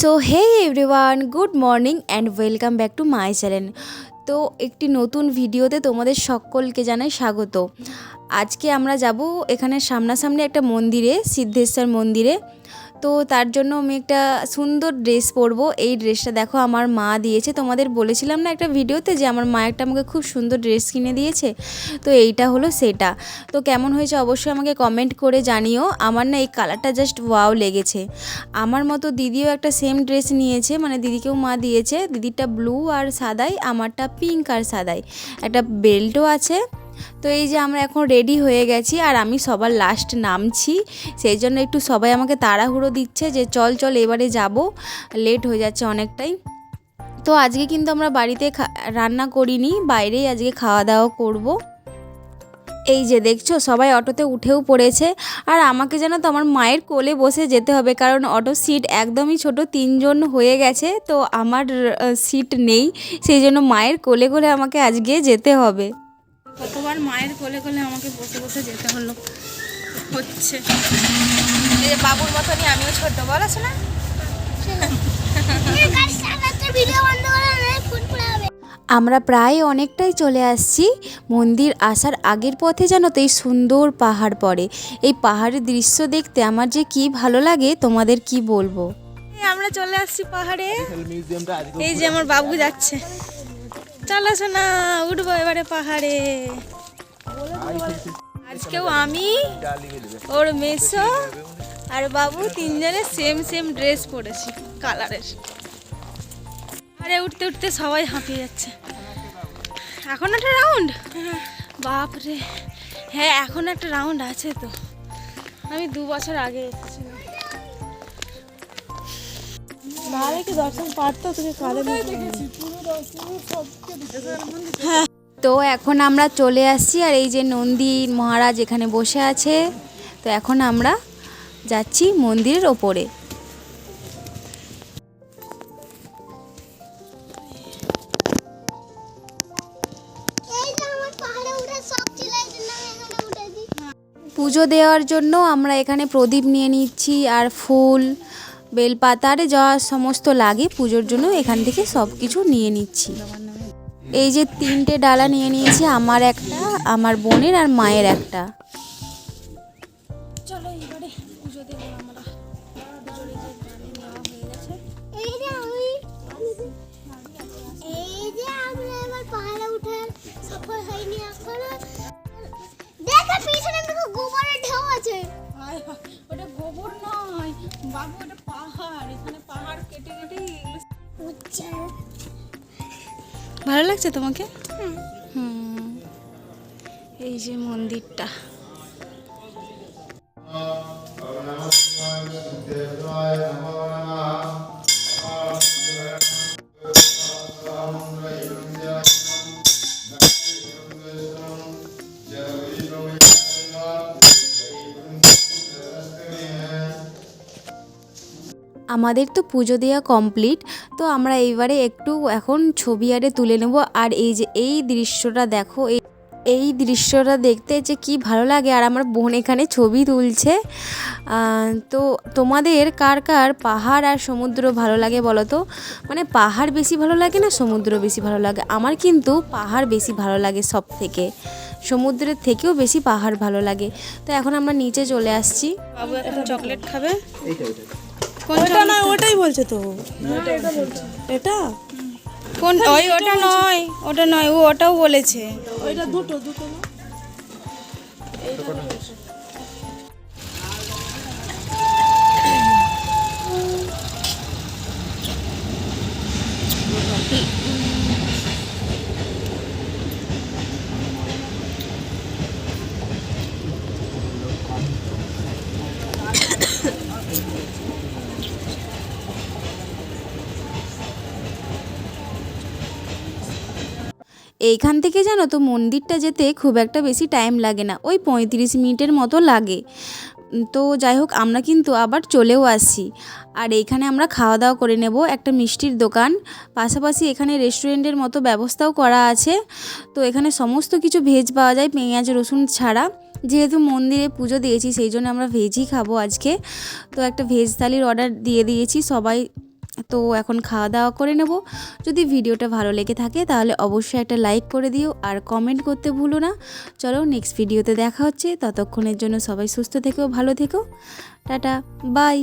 So hey everyone good morning and welcome back to my channel তো একটি নতুন ভিডিওতে তোমাদের সকলকে জানাই স্বাগত। আজকে আমরা যাব এখানে সামনাসামনি একটা মন্দিরে, সিদ্ধেশ্বর মন্দিরে। তো তার জন্য আমি একটা সুন্দর ড্রেস পরবো। এই ড্রেসটা দেখো আমার মা দিয়েছে। তোমাদের বলেছিলাম না একটা ভিডিওতে যে আমার মা একটা আমাকে খুব সুন্দর ড্রেস কিনে দিয়েছে? তো এইটা হলো সেটা। তো কেমন হয়েছে অবশ্যই আমাকে কমেন্ট করে জানিও। আমার না এই কালারটা জাস্ট ওয়াও লেগেছে। আমার মতো দিদিও একটা সেম ড্রেস নিয়েছে। মানে দিদিকেও মা দিয়েছে। দিদিরটা ব্লু আর সাদাই, আমারটা পিঙ্ক আর সাদাই। একটা বেল্টও আছে। তো এই যে আমরা এখন রেডি হয়ে গেছি আর আমি সবার লাস্ট নামছি। সেই জন্য একটু সবাই আমাকে তাড়াহুড়ো দিচ্ছে যে চল চল এবারে যাব। লেট হয়ে যাচ্ছে অনেকটাই। তো আজকে কিন্তু আমরা বাড়িতে রান্না করিনি, বাইরেই আজকে খাওয়া দাওয়া করব। এই যে দেখছ, সবাই অটোতে উঠেও পড়েছে। আর আমাকে যেন তো আমার মায়ের কোলে বসে যেতে হবে, কারণ অটো সিট একদমই ছোট, তিনজন হয়ে গেছে, তো আমার সিট নেই। সেই জন্য মায়ের কোলে কোলে আমাকে আজকে যেতে হবে। কতবার মায়ের কোলে কোলে আমাকে বসে বসে যেতে হলো। হচ্ছে। যে বাবুর মতনই আমিও ছোট বলো শোনা আমরা প্রায় অনেকটাই চলে আসছি। মন্দির আসার আগের পথে যেন তো এই সুন্দর পাহাড় পড়ে। এই পাহাড়ের দৃশ্য দেখতে আমার যে কি ভালো লাগে তোমাদের কি বলব? আমরা চলে আসছি পাহাড়ে। এই যে আমার বাবু যাচ্ছে। চলো শোনা উঠবো এবারে পাহাড়ে। আজকেও আমি, ওর মেসো আর বাবু তিনজনে সেম সেম ড্রেস পরেছি কালারের আরে, উঠতে উঠতে সবাই হাঁপিয়ে যাচ্ছে। এখন একটা রাউন্ড বাপরে। হ্যাঁ এখন একটা রাউন্ড আছে তো। আমি দু বছর আগে এসেছিলাম। নাহলে কি দর্শন পারতো তুমি কালে তো এখন আমরা চলে আসছি আর এই যে নন্দী মহারাজ এখানে বসে আছে। তো এখন আমরা যাচ্ছি মন্দিরের ওপরে। পুজো দেওয়ার জন্য আমরা এখানে প্রদীপ নিয়ে নিচ্ছি আর ফুল বেলপাতা আর যা সমস্ত লাগে পুজোর জন্য এখান থেকে সব কিছু নিয়ে নিচ্ছি। এই যে তিনটে ডালা নিয়ে নিয়েছি, আমার একটা, আমার বোনের আর মায়ের একটা। চলো এবারে পুজো দেবো ওটা গোবর নয়। বাবু এটা পাহাড়। এখানে পাহাড় কেটে কেটে ভালো লাগছে তোমাকে? হুম। এই যে মন্দিরটা। আমাদের তো পুজো দেওয়া কমপ্লিট তো আমরা এইবারে একটু এখন ছবি আরে তুলে নেব। আর এই যে এই দৃশ্যটা দেখো এই এই দৃশ্যটা দেখতে যে কি ভালো লাগে। আর আমার বোন এখানে ছবি তুলছে। তো তোমাদের কার কার পাহাড় আর সমুদ্র ভালো লাগে বলো তো? মানে পাহাড় বেশি ভালো লাগে না সমুদ্র বেশি ভালো লাগে? আমার কিন্তু পাহাড় বেশি ভালো লাগে সব থেকে সমুদ্রের থেকেও বেশি পাহাড় ভালো লাগে। তো এখন আমরা নিচে চলে আসছি। বাবু এখন চকলেট খাবে? কোন ওটা না ওটাই বলছে তো। এটা কোন ওই ওটা নয় ওটা নয় ও ওটাও বলেছে। ওইটা দুটো দুটো না? এইখান থেকে জানো তো মন্দিরটা যেতে খুব একটা বেশি টাইম লাগে না, ওই পঁয়ত্রিশ মিনিটের মতো লাগে। তো যাই হোক, আমরা কিন্তু আবার চলেও আসছি। আর এইখানে আমরা খাওয়া দাওয়া করে নেব একটা মিষ্টির দোকান। পাশাপাশি এখানে রেস্টুরেন্টের মতো ব্যবস্থাও করা আছে। তো এখানে সমস্ত কিছু ভেজ পাওয়া যায়, পেঁয়াজ, রসুন ছাড়া। যেহেতু মন্দিরে পুজো দিয়েছি, সেই জন্য আমরা ভেজই খাব আজকে। তো একটা ভেজ থালির অর্ডার দিয়ে দিয়েছি সবাই। তো এখন খাওয়া দাওয়া করে নেব। যদি ভিডিওটা ভালো লেগে থাকে তাহলে অবশ্যই একটা লাইক করে দিও আর কমেন্ট করতে ভুলো না। চলো নেক্সট ভিডিওতে দেখা হচ্ছে। ততক্ষণের জন্য সবাই সুস্থ থেকেও ভালো থেকো। Tata, bye.